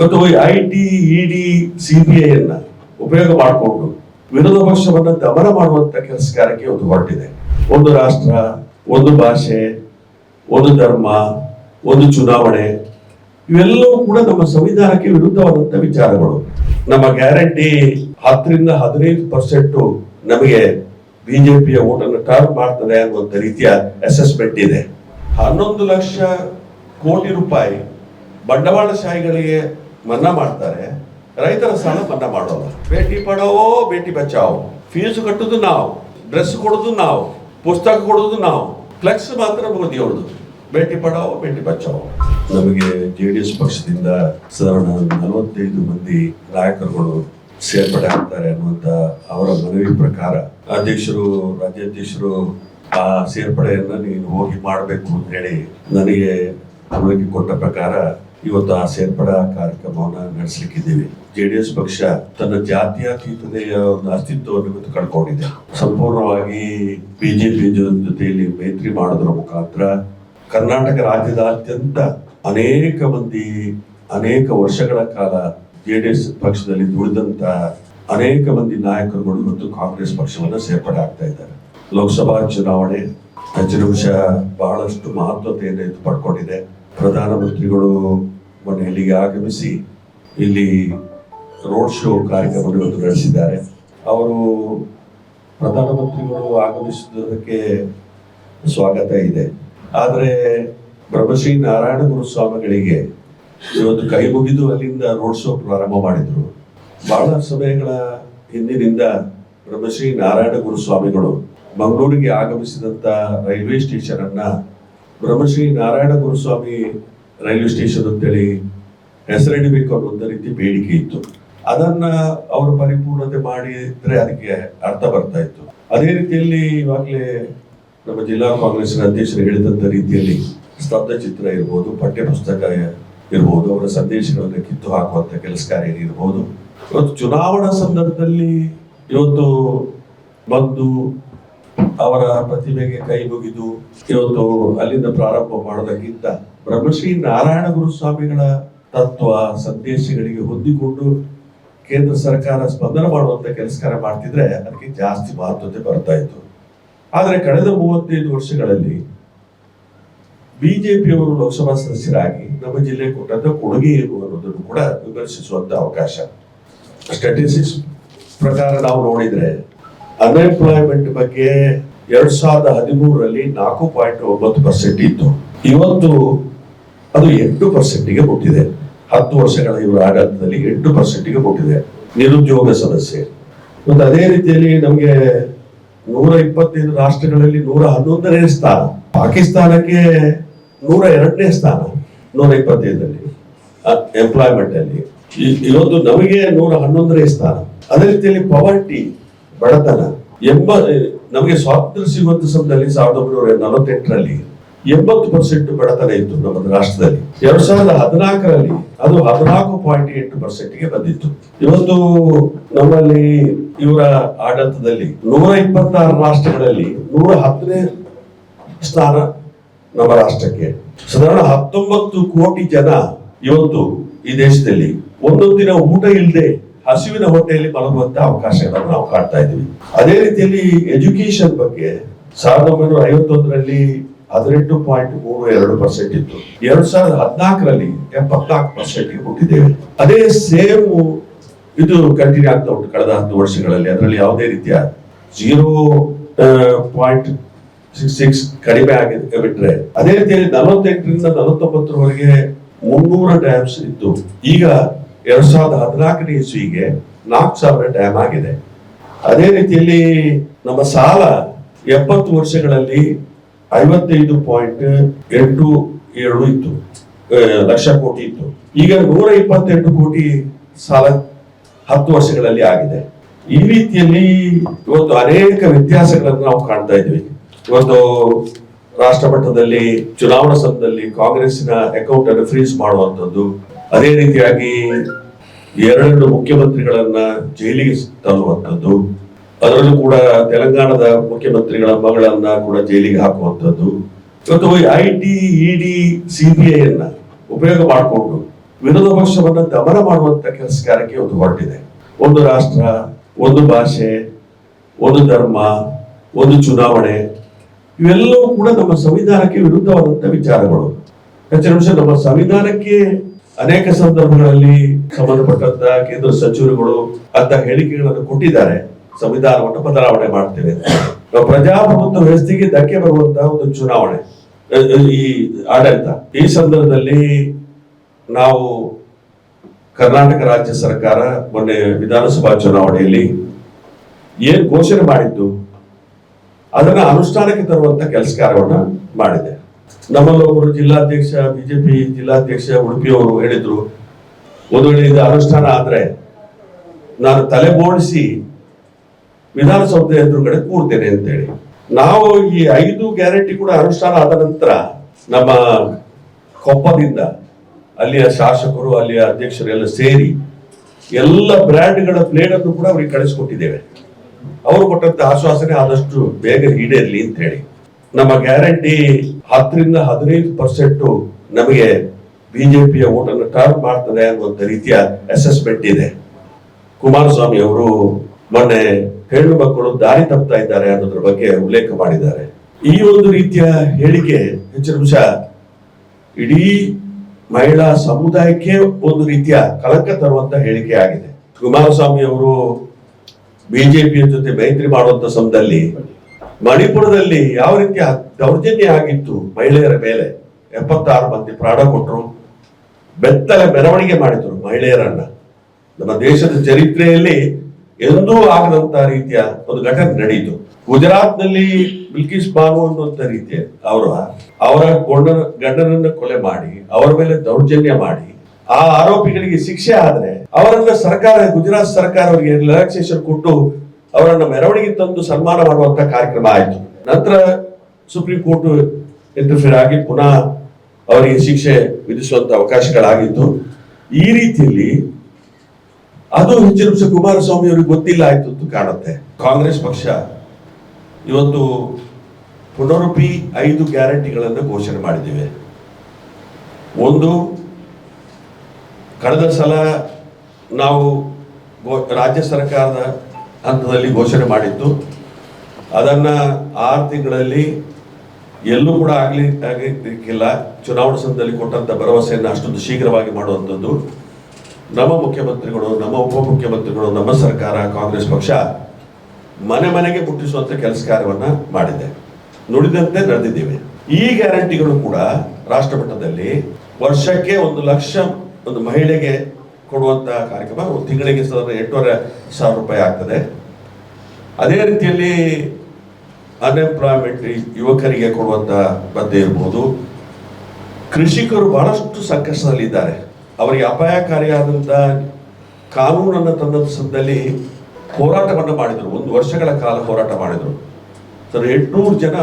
ಇವತ್ತು I T ED CBI ಅನ್ನ ಉಪಯೋಗ ಮಾಡಿಕೊಂಡು ವಿರೋಧ ಪಕ್ಷವನ್ನ ದಮನ ಮಾಡುವಂತ ಕೆಲಸ ಕಾರ್ಯಕ್ಕೆ ಒಂದು ಹೊರಟಿದೆ. ಒಂದು ರಾಷ್ಟ್ರ, ಒಂದು ಭಾಷೆ, ಒಂದು ಧರ್ಮ, ಒಂದು ಚುನಾವಣೆ, ಇವೆಲ್ಲವೂ ಕೂಡ ನಮ್ಮ ಸಂವಿಧಾನಕ್ಕೆ ವಿರುದ್ಧವಾದಂತ ವಿಚಾರಗಳು. ನಮ್ಮ ಗ್ಯಾರಂಟಿ ಹತ್ತರಿಂದ ಹದಿನೈದು ಪರ್ಸೆಂಟ್ ನಮಗೆ ಬಿಜೆಪಿಯ ಓಟನ್ನು ಟರ್ನ್ ಮಾಡ್ತದೆ ಅನ್ನುವಂಥ ರೀತಿಯ ಅಸೆಸ್ಮೆಂಟ್ ಇದೆ. ಹನ್ನೊಂದು ಲಕ್ಷ ಕೋಟಿ ರೂಪಾಯಿ ಬಂಡವಾಳಶಾಹಿಗಳಿಗೆ ಮನ್ನಾ ಮಾಡ್ತಾರೆ, ರೈತರ ಸಾಲ ಮನ್ನಾ ಮಾಡೋಲ್ಲ. ಭೇಟಿ ಪಡಾವೋ ಭೇಟಿ ಬಚಾವೋ. ಫೀಸ್ ಕಟ್ಟೋದು ನಾವು ಡ್ರೆಸ್ ಕೊಡೋದು ನಾವು, ಪುಸ್ತಕ ಕೊಡೋದು ನಾವು. ಫ್ಲೆಕ್ಸ್ ಮಾತ್ರ ಮೋದಿ ಅವ್ರದ್ದು ಬೇಟಿ ಪಡಾವೋ ಭೇಟಿ ಬಚಾವೋ. ನಮಗೆ ಜೆ ಡಿ ಎಸ್ ಪಕ್ಷದಿಂದ ಸಾಧಾರಣ ನಲವತ್ತೈದು ಮಂದಿ ನಾಯಕರುಗಳು ಸೇರ್ಪಡೆ ಆಗ್ತಾರೆ ಅನ್ನುವಂತ ಅವರ ಮನವಿ ಪ್ರಕಾರ ಅಧ್ಯಕ್ಷರು, ರಾಜ್ಯಾಧ್ಯಕ್ಷರು ಆ ಸೇರ್ಪಡೆಯನ್ನ ನೀನು ಹೋಗಿ ಮಾಡಬೇಕು ಅಂತ ಹೇಳಿ ನನಗೆ ಕೊಟ್ಟ ಪ್ರಕಾರ ಇವತ್ತು ಆ ಸೇರ್ಪಡೆ ಕಾರ್ಯಕ್ರಮವನ್ನು ನಡೆಸಲಿಕ್ಕಿದ್ದೀವಿ. ಜೆ ಡಿ ಎಸ್ ಪಕ್ಷ ತನ್ನ ಜಾತ್ಯತೀತತೆಯ ಒಂದು ಅಸ್ತಿತ್ವವನ್ನು ಇವತ್ತು ಕಳ್ಕೊಂಡಿದೆ. ಸಂಪೂರ್ಣವಾಗಿ ಬಿಜೆಪಿ ಜೊತೆಯಲ್ಲಿ ಮೈತ್ರಿ ಮಾಡೋದ್ರ ಮುಖಾಂತರ ಕರ್ನಾಟಕ ರಾಜ್ಯದಾದ್ಯಂತ ಅನೇಕ ಮಂದಿ, ಅನೇಕ ವರ್ಷಗಳ ಕಾಲ ಜೆ ಡಿ ಎಸ್ ಪಕ್ಷದಲ್ಲಿ ದುಡಿದಂತ ಅನೇಕ ಮಂದಿ ನಾಯಕರುಗಳು ಇವತ್ತು ಕಾಂಗ್ರೆಸ್ ಪಕ್ಷವನ್ನ ಸೇರ್ಪಡೆ ಆಗ್ತಾ ಇದ್ದಾರೆ. ಲೋಕಸಭಾ ಚುನಾವಣೆ ನಿಮಿಷ ಬಹಳಷ್ಟು ಮಹತ್ವತೆಯನ್ನು ಇದು ಪಡ್ಕೊಂಡಿದೆ. ಪ್ರಧಾನಮಂತ್ರಿಗಳು ಮೊನ್ನೆ ಆಗಮಿಸಿ ಇಲ್ಲಿ ರೋಡ್ ಶೋ ಕಾರ್ಯಕ್ರಮ ಇವತ್ತು ನಡೆಸಿದ್ದಾರೆ. ಅವರು ಪ್ರಧಾನಮಂತ್ರಿಗಳು ಆಗಮಿಸುವುದಕ್ಕೆ ಸ್ವಾಗತ ಇದೆ. ಆದರೆ ಬ್ರಹ್ಮಶ್ರೀ ನಾರಾಯಣ ಗುರು ಸ್ವಾಮಿಗಳಿಗೆ ಇವತ್ತು ಕೈ ಮುಗಿದು ಅಲ್ಲಿಂದ ರೋಡ್ ಶೋ ಪ್ರಾರಂಭ ಮಾಡಿದ್ರು. ಬಹಳ ಸಮಯಗಳ ಹಿಂದಿನಿಂದ ಬ್ರಹ್ಮಶ್ರೀ ನಾರಾಯಣ ಗುರು ಸ್ವಾಮಿಗಳು ಮಂಗಳೂರಿಗೆ ಆಗಮಿಸಿದಂತ ರೈಲ್ವೆ ಸ್ಟೇಷನ್ ಅನ್ನ ಬ್ರಹ್ಮಶ್ರೀ ನಾರಾಯಣ ಗುರುಸ್ವಾಮಿ ರೈಲ್ವೆ ಸ್ಟೇಷನ್ ಅಂತೇಳಿ ಹೆಸರಿಡಬೇಕು ಅನ್ನೋ ರೀತಿ ಬೇಡಿಕೆ ಇತ್ತು. ಅದನ್ನ ಅವರು ಪರಿಪೂರ್ಣತೆ ಮಾಡಿದ್ರೆ ಅದಕ್ಕೆ ಅರ್ಥ ಬರ್ತಾ ಇತ್ತು. ಅದೇ ರೀತಿಯಲ್ಲಿ ಇವಾಗಲೇ ನಮ್ಮ ಜಿಲ್ಲಾ ಕಾಂಗ್ರೆಸ್ ಅಧ್ಯಕ್ಷರು ಹೇಳಿದಂತ ರೀತಿಯಲ್ಲಿ ಸ್ತಬ್ಧ ಚಿತ್ರ ಇರ್ಬೋದು ಪಠ್ಯ ಪುಸ್ತಕ ಇರ್ಬೋದು, ಅವರ ಸಂದೇಶಗಳನ್ನು ಕಿತ್ತು ಹಾಕುವಂಥ ಕೆಲಸ ಕಾರ್ಯ ಇರ್ಬೋದು. ಇವತ್ತು ಚುನಾವಣಾ ಸಂದರ್ಭದಲ್ಲಿ ಇವತ್ತು ಬಂದು ಅವರ ಪ್ರತಿಭೆಗೆ ಕೈ ಮುಗಿದು ಇವತ್ತು ಅಲ್ಲಿಂದ ಪ್ರಾರಂಭ ಮಾಡೋದಕ್ಕಿಂತ ಬ್ರಹ್ಮಶ್ರೀ ನಾರಾಯಣ ಗುರು ಸ್ವಾಮಿಗಳ ತತ್ವ, ಸಂದೇಶಗಳಿಗೆ ಹೊಂದಿಕೊಂಡು ಕೇಂದ್ರ ಸರ್ಕಾರ ಸ್ಪಂದನ ಮಾಡುವಂತ ಕೆಲಸ ಕಾರ್ಯ ಮಾಡ್ತಿದ್ರೆ ಅದಕ್ಕೆ ಜಾಸ್ತಿ ಮಹತ್ವತೆ ಬರ್ತಾ ಇತ್ತು. ಆದ್ರೆ ಕಳೆದ ಮೂವತ್ತೈದು ವರ್ಷಗಳಲ್ಲಿ ಬಿಜೆಪಿಯವರು ಲೋಕಸಭಾ ಸದಸ್ಯರಾಗಿ ನಮ್ಮ ಜಿಲ್ಲೆ ಕೊಟ್ಟಂತ ಕೊಡುಗೆ ಏನು ಅನ್ನೋದನ್ನು ಕೂಡ ವಿಮರ್ಶಿಸುವಂತ ಅವಕಾಶ. ಸ್ಟಾಟಿಸ್ಟಿಕ್ಸ್ ಪ್ರಕಾರ ನಾವು ನೋಡಿದ್ರೆ ಅನ್ಎಂಪ್ಲಾಯ್ಮೆಂಟ್ ಬಗ್ಗೆ ಎರಡ್ ಸಾವಿರದ ಹದಿಮೂರರಲ್ಲಿ ನಾಲ್ಕು ಪಾಯಿಂಟ್ ಒಂಬತ್ತು ಪರ್ಸೆಂಟ್ ಇತ್ತು. ಇವತ್ತು ಅದು ಎಂಟು ಪರ್ಸೆಂಟ್ಗೆ ಮುಟ್ಟಿದೆ. ಹತ್ತು ವರ್ಷಗಳ ಇವರ ಆಡಳಿತದಲ್ಲಿ ಎಂಟು ಪರ್ಸೆಂಟ್ಗೆ ಮುಟ್ಟಿದೆ. ನಿರುದ್ಯೋಗ ಸಮಸ್ಯೆ. ಮತ್ತು ಅದೇ ರೀತಿಯಲ್ಲಿ ನಮಗೆ ನೂರ ಇಪ್ಪತ್ತೈದು ರಾಷ್ಟ್ರಗಳಲ್ಲಿ ನೂರ ಹನ್ನೊಂದನೇ ಸ್ಥಾನ. ಪಾಕಿಸ್ತಾನಕ್ಕೆ ನೂರ ಎರಡನೇ ಸ್ಥಾನ ನೂರ ಇಪ್ಪತ್ತೈದರಲ್ಲಿ ಎಂಪ್ಲಾಯ್ಮೆಂಟ್ ಅಲ್ಲಿ. ಇವತ್ತು ನಮಗೆ ನೂರ ಹನ್ನೊಂದನೇ ಸ್ಥಾನ. ಅದೇ ರೀತಿಯಲ್ಲಿ ಪವರ್ಟಿ ಬಡತನ. ಎಂಬ ನಮಗೆ ಸ್ವಾತಂತ್ರ್ಯ ಸಿಗುವಂತ ಸಮಯದಲ್ಲಿ ಸಾವಿರದ ಒಂಬೈನೂರ ನಲವತ್ತೆಂಟರಲ್ಲಿ ಎಂಬತ್ತು ಪರ್ಸೆಂಟ್ ಬಡತನ ಇತ್ತು ನಮ್ಮ ರಾಷ್ಟ್ರದಲ್ಲಿ. ಎರಡ್ ಸಾವಿರದ ಹದಿನಾಲ್ಕರಲ್ಲಿ ಅದು ಹದಿನಾಲ್ಕು ಪಾಯಿಂಟ್ ಎಂಟು ಪರ್ಸೆಂಟ್ಗೆ ಬಂದಿತ್ತು. ಇವತ್ತು ನಮ್ಮಲ್ಲಿ ಇವರ ಆಡಳಿತದಲ್ಲಿ ನೂರ ಇಪ್ಪತ್ತಾರು ರಾಷ್ಟ್ರಗಳಲ್ಲಿ ನೂರ ಹತ್ತನೇ ಸ್ಥಾನ ನಮ್ಮ ರಾಷ್ಟ್ರಕ್ಕೆ. ಸಾಧಾರಣ ಹತ್ತೊಂಬತ್ತು ಕೋಟಿ ಜನ ಇವತ್ತು ಈ ದೇಶದಲ್ಲಿ ಒಂದೊಂದು ದಿನ ಊಟ ಇಲ್ಲದೆ ಹಸಿವಿನ ಹೊಟ್ಟೆಯಲ್ಲಿ ಮಲಗುವಂತ ಅವಕಾಶಗಳನ್ನು ನಾವು ಕಾಣ್ತಾ ಇದ್ದೀವಿ. ಅದೇ ರೀತಿಯಲ್ಲಿ ಎಜುಕೇಶನ್ ಬಗ್ಗೆ ಸಾವಿರದ ಒಂಬೈನೂರ ಐವತ್ತೊಂದರಲ್ಲಿ ಹದಿನೆಂಟು ಪಾಯಿಂಟ್ ಮೂರು ಎರಡು ಪರ್ಸೆಂಟ್ ಇತ್ತು. ಎರಡ್ ಸಾವಿರದ ಹದಿನಾಲ್ಕರಲ್ಲಿ ಎಪ್ಪತ್ನಾಲ್ಕು ಪರ್ಸೆಂಟ್ ಹುಟ್ಟಿದ್ದೇವೆ. ಅದೇ ಸೇಮ್ ಇದು ಕಂಟಿನ್ಯೂ ಆಗ್ತಾ ಉಂಟು ಕಳೆದ ಹತ್ತು ವರ್ಷಗಳಲ್ಲಿ. ಅದರಲ್ಲಿ ಯಾವುದೇ ರೀತಿಯ ಜೀರೋ ಪಾಯಿಂಟ್ ಸಿಕ್ಸ್ ಸಿಕ್ಸ್ ಕಡಿಮೆ ಆಗಿದೆ ಬಿಟ್ರೆ, ಅದೇ ರೀತಿಯಲ್ಲಿ ನಲವತ್ತೆಂಟರಿಂದ ನಲವತ್ತೊಂಬತ್ತರವರೆಗೆ ಮುನ್ನೂರ ಡ್ಯಾಮ್ಸ್ ಇತ್ತು. ಈಗ ಎರಡ್ ಸಾವಿರದ ಹದಿನಾಲ್ಕನೇ ಇಸ್ವಿಗೆ ನಾಲ್ಕು ಸಾವಿರ ಡ್ಯಾಮ್ ಆಗಿದೆ. ಅದೇ ರೀತಿಯಲ್ಲಿ ನಮ್ಮ ಸಾಲ ಎಪ್ಪತ್ತು ವರ್ಷಗಳಲ್ಲಿ ಐವತ್ತೈದು ಪಾಯಿಂಟ್ ಎಂಟು ಏಳು ಇತ್ತು ಲಕ್ಷ ಕೋಟಿ ಇತ್ತು. ಈಗ ನೂರ ಇಪ್ಪತ್ತೆಂಟು ಕೋಟಿ ಸಾಲ ಹತ್ತು ವರ್ಷಗಳಲ್ಲಿ ಆಗಿದೆ. ಈ ರೀತಿಯಲ್ಲಿ ಇವತ್ತು ಅನೇಕ ವ್ಯತ್ಯಾಸಗಳನ್ನು ನಾವು ಕಾಣ್ತಾ ಇದ್ವಿ ಇವತ್ತು ರಾಷ್ಟ್ರ ಮಟ್ಟದಲ್ಲಿ ಚುನಾವಣಾ ಸಂದರ್ಭದಲ್ಲಿ ಕಾಂಗ್ರೆಸ್ನ ಅಕೌಂಟ್ ಅನ್ನು ಫ್ರೀಸ್ ಮಾಡುವಂತದ್ದು ಅದೇ ರೀತಿಯಾಗಿ ಎರಡು ಮುಖ್ಯಮಂತ್ರಿಗಳನ್ನ ಜೈಲಿಗೆ ತರುವಂಥದ್ದು, ಅದರಲ್ಲೂ ಕೂಡ ತೆಲಂಗಾಣದ ಮುಖ್ಯಮಂತ್ರಿಗಳ ಮಗಳನ್ನ ಕೂಡ ಜೈಲಿಗೆ ಹಾಕುವಂಥದ್ದು. ಇವತ್ತು ಐ ಟಿ ಇಡಿ ಸಿಬಿಐ ಅನ್ನ ಉಪಯೋಗ ಮಾಡಿಕೊಂಡು ವಿರೋಧ ಪಕ್ಷವನ್ನ ದಮನ ಮಾಡುವಂತ ಕೆಲಸ ಒಂದು ಹೊರಟಿದೆ. ಒಂದು ರಾಷ್ಟ್ರ, ಒಂದು ಭಾಷೆ, ಒಂದು ಧರ್ಮ, ಒಂದು ಚುನಾವಣೆ, ಇವೆಲ್ಲವೂ ಕೂಡ ನಮ್ಮ ಸಂವಿಧಾನಕ್ಕೆ ವಿರುದ್ಧವಾದಂತ ವಿಚಾರಗಳು. ಹೆಚ್ಚಿನ ನಮ್ಮ ಸಂವಿಧಾನಕ್ಕೆ ಅನೇಕ ಸಂದರ್ಭಗಳಲ್ಲಿ ಸಂಬಂಧಪಟ್ಟಂತ ಕೇಂದ್ರ ಸಚಿವರುಗಳು ಅಂತ ಹೇಳಿಕೆಗಳನ್ನು ಕೊಟ್ಟಿದ್ದಾರೆ. ಸಂವಿಧಾನವನ್ನು ಬದಲಾವಣೆ ಮಾಡ್ತೇವೆ. ಪ್ರಜಾಪ್ರಭುತ್ವ ವ್ಯವಸ್ಥೆಗೆ ಧಕ್ಕೆ ಬರುವಂತಹ ಒಂದು ಚುನಾವಣೆ. ಈ ಆಡಳಿತ. ಈ ಸಂದರ್ಭದಲ್ಲಿ ನಾವು ಕರ್ನಾಟಕ ರಾಜ್ಯ ಸರ್ಕಾರ ಮೊನ್ನೆ ವಿಧಾನಸಭಾ ಚುನಾವಣೆಯಲ್ಲಿ ಏನ್ ಘೋಷಣೆ ಮಾಡಿದ್ದು? ಅದನ್ನ ಅನುಷ್ಠಾನಕ್ಕೆ ತರುವಂತ ಕೆಲಸ ಮಾಡಿದೆ. ನಮ್ಮಲ್ಲಿ ಒಬ್ಬರು ಜಿಲ್ಲಾಧ್ಯಕ್ಷ, ಬಿಜೆಪಿ ಜಿಲ್ಲಾಧ್ಯಕ್ಷ ಉಡುಪಿಯವರು ಹೇಳಿದ್ರು, ಒಂದು ವೇಳೆ ಇದು ಅನುಷ್ಠಾನ ಆದ್ರೆ ನಾನು ತಲೆ ಬೋಡಿಸಿ ವಿಧಾನಸೌಧ ಎದುರುಗಡೆ ಕೂರ್ತೇನೆ ಅಂತೇಳಿ. ನಾವು ಈ ಐದು ಗ್ಯಾರಂಟಿ ಕೂಡ ಅನುಷ್ಠಾನ ಆದ ನಂತರ ನಮ್ಮ ಕೊಪ್ಪದಿಂದ ಅಲ್ಲಿಯ ಶಾಸಕರು, ಅಲ್ಲಿಯ ಅಧ್ಯಕ್ಷರೆಲ್ಲ ಸೇರಿ ಎಲ್ಲ ಬ್ರ್ಯಾಂಡ್ಗಳ ಪ್ಲೇಟ್ ಅನ್ನು ಕೂಡ ಅವರಿಗೆ ಕಳಿಸ್ಕೊಟ್ಟಿದ್ದೇವೆ. ಅವರು ಕೊಟ್ಟಂತ ಆಶ್ವಾಸನೆ ಆದಷ್ಟು ಬೇಗ ಈಡೇರ್ಲಿ ಅಂತ ಹೇಳಿ ನಮ್ಮ ಗ್ಯಾರಂಟಿ ಹತ್ತರಿಂದ ಹದಿನೈದು ಪರ್ಸೆಂಟ್ ನಮಗೆ ಬಿಜೆಪಿಯ ಓಟನ್ನು ಟರ್ನ್ ಮಾಡ್ತದೆ ಅನ್ನುವಂತ ರೀತಿಯ ಅಸೆಸ್ಮೆಂಟ್ ಇದೆ. ಕುಮಾರಸ್ವಾಮಿ ಅವರು ಮೊನ್ನೆ ಹೆಣ್ಣು ಮಕ್ಕಳು ದಾರಿ ತಪ್ತಾ ಇದ್ದಾರೆ ಅನ್ನೋದ್ರ ಬಗ್ಗೆ ಉಲ್ಲೇಖ ಮಾಡಿದ್ದಾರೆ. ಈ ಒಂದು ರೀತಿಯ ಹೇಳಿಕೆ ಹೆಚ್ಚಿನ ಅಂಶ ಇಡೀ ಮಹಿಳಾ ಸಮುದಾಯಕ್ಕೆ ಒಂದು ರೀತಿಯ ಕಳಂಕ ತರುವಂತ ಹೇಳಿಕೆ ಆಗಿದೆ. ಕುಮಾರಸ್ವಾಮಿ ಅವರು ಬಿಜೆಪಿಯ ಜೊತೆ ಮೈತ್ರಿ ಮಾಡುವಂತ ಸಮಯದಲ್ಲಿ ಮಣಿಪುರದಲ್ಲಿ ಯಾವ ರೀತಿಯ ದೌರ್ಜನ್ಯ ಆಗಿತ್ತು ಮಹಿಳೆಯರ ಮೇಲೆ? ಎಪ್ಪತ್ತಾರು ಮಂದಿ ಪ್ರಾಣ ಕೊಟ್ಟರು. ಬೆತ್ತಲೆ ಮೆರವಣಿಗೆ ಮಾಡಿದ್ರು ಮಹಿಳೆಯರನ್ನ. ನಮ್ಮ ದೇಶದ ಚರಿತ್ರೆಯಲ್ಲಿ ಎಂದೂ ಆಗದಂತ ರೀತಿಯ ಒಂದು ಘಟನೆ ನಡೆಯಿತು. ಗುಜರಾತ್ನಲ್ಲಿ ಬಿಲ್ಕಿಸ್ ಬಾನು ಅನ್ನುವಂತ ರೀತಿಯ ಅವರ ಅವರ ಗೊಂಡ ಗಂಡನನ್ನ ಕೊಲೆ ಮಾಡಿ, ಅವರ ಮೇಲೆ ದೌರ್ಜನ್ಯ ಮಾಡಿ, ಆ ಆರೋಪಿಗಳಿಗೆ ಶಿಕ್ಷೆ ಆದ್ರೆ ಅವರನ್ನ ಸರ್ಕಾರ, ಗುಜರಾತ್ ಸರ್ಕಾರ ಅವರಿಗೆ ರಿಲ್ಯಾಕ್ಸೇಷನ್ ಕೊಟ್ಟು ಅವರನ್ನ ಮೆರವಣಿಗೆ ತಂದು ಸನ್ಮಾನ ಮಾಡುವಂತ ಕಾರ್ಯಕ್ರಮ ಆಯಿತು. ನಂತರ ಸುಪ್ರೀಂ ಕೋರ್ಟ್ ಇಂಟರ್ಫಿಯರ್ ಆಗಿ ಪುನಃ ಅವರಿಗೆ ಶಿಕ್ಷೆ ವಿಧಿಸುವಂತ ಅವಕಾಶಗಳಾಗಿತ್ತು ಈ ರೀತಿಯಲ್ಲಿ ಅದು ಹೆಚ್ಚಿನ ನಿಮಿಷ ಕುಮಾರಸ್ವಾಮಿ ಅವರಿಗೆ ಗೊತ್ತಿಲ್ಲ ಆಯ್ತು ಅಂತ ಕಾಣುತ್ತೆ. ಕಾಂಗ್ರೆಸ್ ಪಕ್ಷ ಇವತ್ತು ಪುನರುಪಿ ಐದು ಗ್ಯಾರಂಟಿಗಳನ್ನು ಘೋಷಣೆ ಮಾಡಿದ್ದೇವೆ. ಒಂದು, ಕಳೆದ ಸಲ ನಾವು ರಾಜ್ಯ ಸರ್ಕಾರದ ಹಂತದಲ್ಲಿ ಘೋಷಣೆ ಮಾಡಿದ್ದು. ಅದನ್ನ ಆರು ತಿಂಗಳಲ್ಲಿ ಎಲ್ಲೂ ಕೂಡ ಆಗ್ಲಿ, ಆಗಲಿಕ್ಕಿಲ್ಲ. ಚುನಾವಣಾ ಸಂದಲ್ಲಿ ಕೊಟ್ಟಂತ ಭರವಸೆಯನ್ನು ಅಷ್ಟೊಂದು ಶೀಘ್ರವಾಗಿ ಮಾಡುವಂಥದ್ದು. ನಮ್ಮ ಮುಖ್ಯಮಂತ್ರಿಗಳು, ನಮ್ಮ ಉಪಮುಖ್ಯಮಂತ್ರಿಗಳು, ನಮ್ಮ ಸರ್ಕಾರ, ಕಾಂಗ್ರೆಸ್ ಪಕ್ಷ ಮನೆ ಮನೆಗೆ ಮುಟ್ಟಿಸುವಂತ ಕೆಲಸ ಕಾರ್ಯವನ್ನ ಮಾಡಿದೆ. ನುಡಿದಂತೆ ನಡೆದಿದ್ದೇವೆ. ಈ ಗ್ಯಾರಂಟಿಗಳು ಕೂಡ ರಾಷ್ಟ್ರ ಮಟ್ಟದಲ್ಲಿ ವರ್ಷಕ್ಕೆ ಒಂದು ಲಕ್ಷ ಒಂದು ಮಹಿಳೆಗೆ ಕೊಡುವಂತ ಕಾರ್ಯಕ್ರಮ ಒಂದು ತಿಂಗಳಿಗೆ ಸಾವಿರದ ಎಂಟುವರೆ ಸಾವಿರ ರೂಪಾಯಿ ಆಗ್ತದೆ. ಅದೇ ರೀತಿಯಲ್ಲಿ ಅನ್ಎಂಪ್ಲಾಯ್ಮೆಂಟ್ ಯುವಕರಿಗೆ ಕೊಡುವಂತ ಭತ್ಯೆ ಇರ್ಬೋದು. ಕೃಷಿಕರು ಬಹಳಷ್ಟು ಸಂಕಷ್ಟದಲ್ಲಿದ್ದಾರೆ. ಅವರಿಗೆ ಅಪಾಯಕಾರಿಯಾದಂಥ ಕಾನೂನನ್ನು ತಂದ ಸಂದರ್ಭದಲ್ಲಿ ಹೋರಾಟವನ್ನು ಮಾಡಿದರು. ಒಂದು ವರ್ಷಗಳ ಕಾಲ ಹೋರಾಟ ಮಾಡಿದರು. ಸರ್, ಎಂಟುನೂರು ಜನ,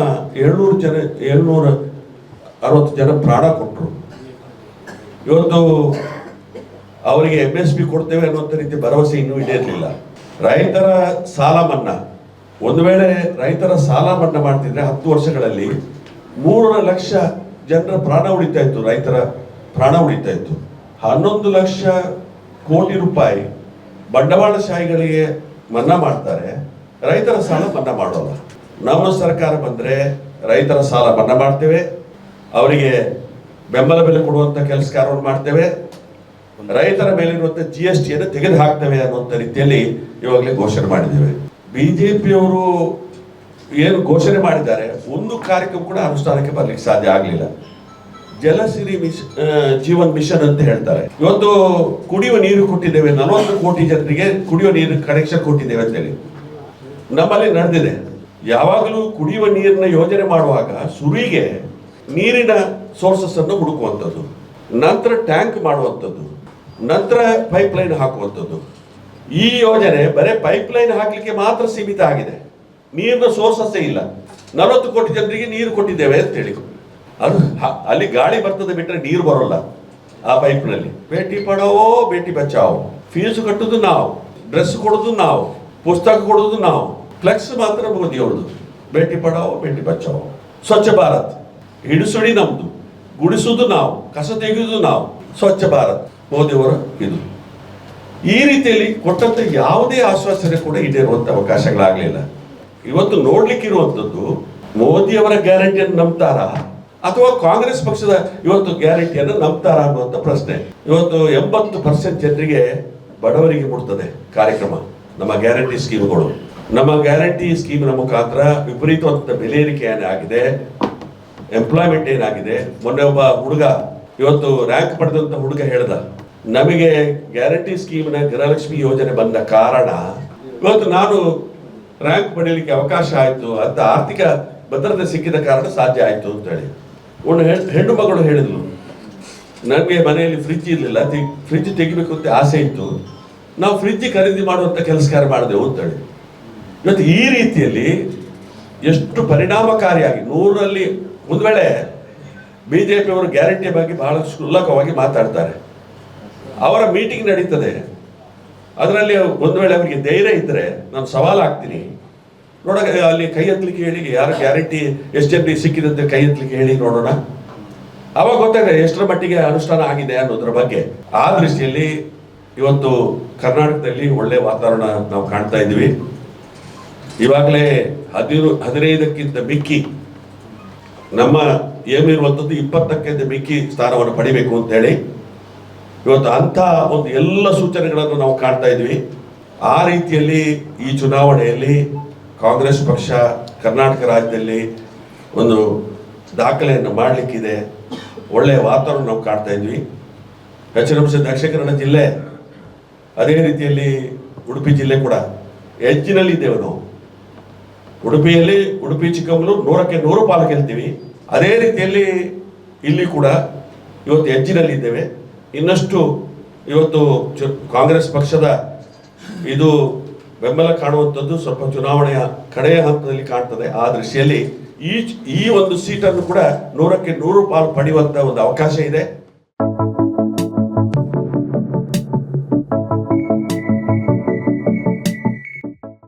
ಏಳ್ನೂರು ಜನ, ಏಳ್ನೂರ ಅರವತ್ತು ಜನ ಪ್ರಾಣ ಕೊಟ್ಟರು ಇವತ್ತು ಅವರಿಗೆ ಎಂ ಎಸ್ ಪಿ ಕೊಡ್ತೇವೆ ಅನ್ನುವಂಥ ರೀತಿ ಭರವಸೆ ಇನ್ನೂ ಈಡೇರಲಿಲ್ಲ ರೈತರ ಸಾಲ ಮನ್ನಾ. ಒಂದು ವೇಳೆ ರೈತರ ಸಾಲ ಮನ್ನಾ ಮಾಡ್ತಿದ್ರೆ ಹತ್ತು ವರ್ಷಗಳಲ್ಲಿ ಮೂರು ಲಕ್ಷ ಜನರ ಪ್ರಾಣ ಉಳಿತಾ ಇತ್ತು, ರೈತರ ಪ್ರಾಣ ಉಳಿತಾ ಇತ್ತು. ಹನ್ನೊಂದು ಲಕ್ಷ ಕೋಟಿ ರೂಪಾಯಿ ಬಂಡವಾಳಶಾಹಿಗಳಿಗೆ ಮನ್ನಾ ಮಾಡ್ತಾರೆ, ರೈತರ ಸಾಲ ಮನ್ನಾ ಮಾಡೋಲ್ಲ. ನಮ್ಮ ಸರ್ಕಾರ ಬಂದರೆ ರೈತರ ಸಾಲ ಮನ್ನಾ ಮಾಡ್ತೇವೆ, ಅವರಿಗೆ ಬೆಂಬಲ ಬೆಲೆ ಕೊಡುವಂಥ ಕೆಲಸ ಕಾರ್ಯವನ್ನು ಮಾಡ್ತೇವೆ ರೈತರ ಮೇಲಿರುವಂತಹ ಜಿ ಎಸ್ ಟಿಯನ್ನು ತೆಗೆದು ಹಾಕ್ತೇವೆ ಅನ್ನುವಂಥ ರೀತಿಯಲ್ಲಿ ಇವಾಗಲೇ ಘೋಷಣೆ ಮಾಡಿದ್ದೇವೆ. ಬಿಜೆಪಿಯವರು ಏನು ಘೋಷಣೆ ಮಾಡಿದ್ದಾರೆ, ಒಂದು ಕಾರ್ಯಕ್ರಮ ಕೂಡ ಅನುಷ್ಠಾನಕ್ಕೆ ಬರಲಿಕ್ಕೆ ಸಾಧ್ಯ ಆಗಲಿಲ್ಲ. ಜಲಸಿರಿ ಮಿಶ್ ಜೀವನ್ ಮಿಷನ್ ಅಂತ ಹೇಳ್ತಾರೆ. ಇವತ್ತು ಕುಡಿಯುವ ನೀರು ಕೊಟ್ಟಿದ್ದೇವೆ, ನಲವತ್ತು ಕೋಟಿ ಜನರಿಗೆ ಕುಡಿಯುವ ನೀರು ಕನೆಕ್ಷನ್ ಕೊಟ್ಟಿದ್ದೇವೆ ಅಂತೇಳಿ ನಮ್ಮಲ್ಲಿ ನಡೆದಿದೆ. ಯಾವಾಗಲೂ ಕುಡಿಯುವ ನೀರಿನ ಯೋಜನೆ ಮಾಡುವಾಗ ಸುರಿಗೆ ನೀರಿನ ಸೋರ್ಸಸ್ ಅನ್ನು ಹುಡುಕುವಂಥದ್ದು, ನಂತರ ಟ್ಯಾಂಕ್ ಮಾಡುವಂಥದ್ದು ನಂತರ ಪೈಪ್ ಲೈನ್ ಹಾಕುವಂಥದ್ದು. ಈ ಯೋಜನೆ ಬರೀ ಪೈಪ್ ಲೈನ್ ಹಾಕಲಿಕ್ಕೆ ಮಾತ್ರ ಸೀಮಿತ ಆಗಿದೆ. ನೀರಿನ ಸೋರ್ಸಸ್ಸೇ ಇಲ್ಲ. ನಲವತ್ತು ಕೋಟಿ ಜನರಿಗೆ ನೀರು ಕೊಟ್ಟಿದ್ದೇವೆ ಅಂತ ಹೇಳಿ. ಅದು ಅಲ್ಲಿ ಗಾಳಿ ಬರ್ತದೆ ಬಿಟ್ಟರೆ ನೀರು ಬರೋಲ್ಲ ಆ ಪೈಪ್ನಲ್ಲಿ ಭೇಟಿ ಪಡಾವೋ, ಭೇಟಿ ಬಚಾವೋ ಫೀಸ್ ಕಟ್ಟುದು ನಾವು. ಡ್ರೆಸ್ ಕೊಡೋದು ನಾವು. ಪುಸ್ತಕ ಕೊಡೋದು ನಾವು. ಫ್ಲೆಕ್ಸ್ ಮಾತ್ರ ಮೋದಿಯವ್ರದ್ದು ಭೇಟಿ ಪಡಾವೋ, ಭೇಟಿ ಬಚಾವೋ ಸ್ವಚ್ಛ ಭಾರತ್. ಹಿಡಿಸುಡಿ ನಮ್ದು. ಗುಡಿಸೋದು ನಾವು. ಕಸ ತೆಗೆಯುವುದು ನಾವು. ಸ್ವಚ್ಛ ಭಾರತ್. ಮೋದಿಯವರ ಇದು. ಈ ರೀತಿಯಲ್ಲಿ ಕೊಟ್ಟಂತ ಯಾವುದೇ ಆಶ್ವಾಸನೆ ಕೂಡ ಈಡೇರುವಂತ ಅವಕಾಶಗಳಾಗಲಿಲ್ಲ. ಇವತ್ತು ನೋಡ್ಲಿಕ್ಕಿರುವಂಥದ್ದು ಮೋದಿಯವರ ಗ್ಯಾರಂಟಿಯನ್ನು ನಂಬ್ತಾರ? ಅಥವಾ ಕಾಂಗ್ರೆಸ್ ಪಕ್ಷದ ಇವತ್ತು ಗ್ಯಾರಂಟಿಯನ್ನು ನಂಬ್ತಾರ ಅನ್ನುವಂಥ ಪ್ರಶ್ನೆ. ಇವತ್ತು ಎಂಬತ್ತು ಪರ್ಸೆಂಟ್ ಜನರಿಗೆ ಬಡವರಿಗೆ ಮುಟ್ತದೆ ಕಾರ್ಯಕ್ರಮ, ನಮ್ಮ ಗ್ಯಾರಂಟಿ ಸ್ಕೀಮ್ಗಳು. ನಮ್ಮ ಗ್ಯಾರಂಟಿ ಸ್ಕೀಮಿನ ಮುಖಾಂತರ ವಿಪರೀತವಾದಂಥ ಬೆಲೆ ಏರಿಕೆ ಏನಾಗಿದೆ ಎಂಪ್ಲಾಯ್ಮೆಂಟ್ ಏನಾಗಿದೆ? ಮೊನ್ನೆ ಒಬ್ಬ ಹುಡುಗ ಇವತ್ತು ರ್ಯಾಂಕ್ ಪಡೆದಂತ ಹುಡುಗ ಹೇಳ್ದ, ನಮಗೆ ಗ್ಯಾರಂಟಿ ಸ್ಕೀಮ್ನ ಗೃಹಲಕ್ಷ್ಮಿ ಯೋಜನೆ ಬಂದ ಕಾರಣ ಇವತ್ತು ನಾನು ರ್ಯಾಂಕ್ ಪಡೀಲಿಕ್ಕೆ ಅವಕಾಶ ಆಯಿತು ಅಂತ ಆರ್ಥಿಕ ಭದ್ರತೆ ಸಿಕ್ಕಿದ ಕಾರಣ ಸಾಧ್ಯ ಆಯಿತು ಅಂತೇಳಿ ಒಂದು ಹೆಣ್- ಹೆಣ್ಣು ಮಗಳು ಹೇಳಿದ್ಲು, ನನಗೆ ಮನೆಯಲ್ಲಿ ಫ್ರಿಜ್ ಇರಲಿಲ್ಲ ಫ್ರಿಜ್ ತೆಗಿಬೇಕು ಅಂತ ಆಸೆ ಇತ್ತು. ನಾವು ಫ್ರಿಜ್ ಖರೀದಿ ಮಾಡುವಂಥ ಕೆಲಸ ಕಾರ್ಯ ಮಾಡಿದೆವು ಅಂತೇಳಿ ಇವತ್ತು ಈ ರೀತಿಯಲ್ಲಿ ಎಷ್ಟು ಪರಿಣಾಮಕಾರಿಯಾಗಿ ನೂರಲ್ಲಿ, ಒಂದು ವೇಳೆ ಬಿಜೆಪಿ ಅವರು ಗ್ಯಾರಂಟಿ ಬಗ್ಗೆ ಬಹಳ ಕ್ಷುಲ್ಲಕವಾಗಿ ಮಾತಾಡ್ತಾರೆ. ಅವರ ಮೀಟಿಂಗ್ ನಡೀತದೆ. ಅದರಲ್ಲಿ ಒಂದು ವೇಳೆ ಅವರಿಗೆ ಧೈರ್ಯ ಇದ್ದರೆ ನಾನು ಸವಾಲು ಹಾಕ್ತೀನಿ. ನೋಡ ಅಲ್ಲಿ ಕೈ ಎತ್ತಲಿಕ್ಕೆ ಹೇಳಿ, ಯಾರು ಗ್ಯಾರಂಟಿ ಎಷ್ಟು ಪಿ ಸಿಕ್ಕಿದಂತೆ ಕೈ ಎತ್ತಲಿಕ್ಕೆ ಹೇಳಿ ನೋಡೋಣ. ಅವಾಗ ಗೊತ್ತಾಗ ಎಷ್ಟರ ಮಟ್ಟಿಗೆ ಅನುಷ್ಠಾನ ಆಗಿದೆ ಅನ್ನೋದ್ರ ಬಗ್ಗೆ. ಆ ದೃಷ್ಟಿಯಲ್ಲಿ ಇವತ್ತು ಕರ್ನಾಟಕದಲ್ಲಿ ಒಳ್ಳೆ ವಾತಾವರಣ ನಾವು ಕಾಣ್ತಾ ಇದ್ದೀವಿ. ಇವಾಗಲೇ ಹದಿರು ಹದಿನೈದಕ್ಕಿಂತ ಮಿಕ್ಕಿ ನಮ್ಮ ಏಮ್ ಇರುವಂಥದ್ದು ಇಪ್ಪತ್ತಕ್ಕಿಂತ ಮಿಕ್ಕಿ ಸ್ಥಾನವನ್ನು ಪಡಿಬೇಕು ಅಂತ ಹೇಳಿ ಇವತ್ತು ಅಂಥ ಒಂದು ಎಲ್ಲ ಸೂಚನೆಗಳನ್ನು ನಾವು ಕಾಣ್ತಾ ಇದ್ವಿ. ಆ ರೀತಿಯಲ್ಲಿ ಈ ಚುನಾವಣೆಯಲ್ಲಿ ಕಾಂಗ್ರೆಸ್ ಪಕ್ಷ ಕರ್ನಾಟಕ ರಾಜ್ಯದಲ್ಲಿ ಒಂದು ದಾಖಲೆಯನ್ನು ಮಾಡಲಿಕ್ಕಿದೆ. ಒಳ್ಳೆಯ ವಾತಾವರಣ ನಾವು ಕಾಣ್ತಾ ಇದ್ವಿ. ಹೆಚ್ಚಿನ ಅಂಶ ದಕ್ಷಿಣ ಕನ್ನಡ ಜಿಲ್ಲೆ, ಅದೇ ರೀತಿಯಲ್ಲಿ ಉಡುಪಿ ಜಿಲ್ಲೆ ಕೂಡ ಎಜ್ಜಿನಲ್ಲಿದ್ದೇವೆ ನಾವು. ಉಡುಪಿಯಲ್ಲಿ, ಉಡುಪಿ ಚಿಕ್ಕಮಗಳೂರು ನೂರಕ್ಕೆ ನೂರು ಪಾಲು ಗೆಲ್ತೀವಿ. ಅದೇ ರೀತಿಯಲ್ಲಿ ಇಲ್ಲಿ ಕೂಡ ಇವತ್ತು ಎಜ್ಜಿನಲ್ಲಿದ್ದೇವೆ ಇನ್ನಷ್ಟು ಇವತ್ತು ಕಾಂಗ್ರೆಸ್ ಪಕ್ಷದ ಇದು ಬೆಂಬಲ ಕಾಣುವಂಥದ್ದು ಸ್ವಲ್ಪ ಚುನಾವಣೆಯ ಕಡೆಯ ಹಂತದಲ್ಲಿ ಕಾಣ್ತದೆ. ಆ ದೃಷ್ಟಿಯಲ್ಲಿ ಈ ಈ ಒಂದು ಸೀಟನ್ನು ಕೂಡ ನೂರಕ್ಕೆ ನೂರು ಪಾಲು ಪಡೆಯುವಂತ ಒಂದು ಅವಕಾಶ ಇದೆ.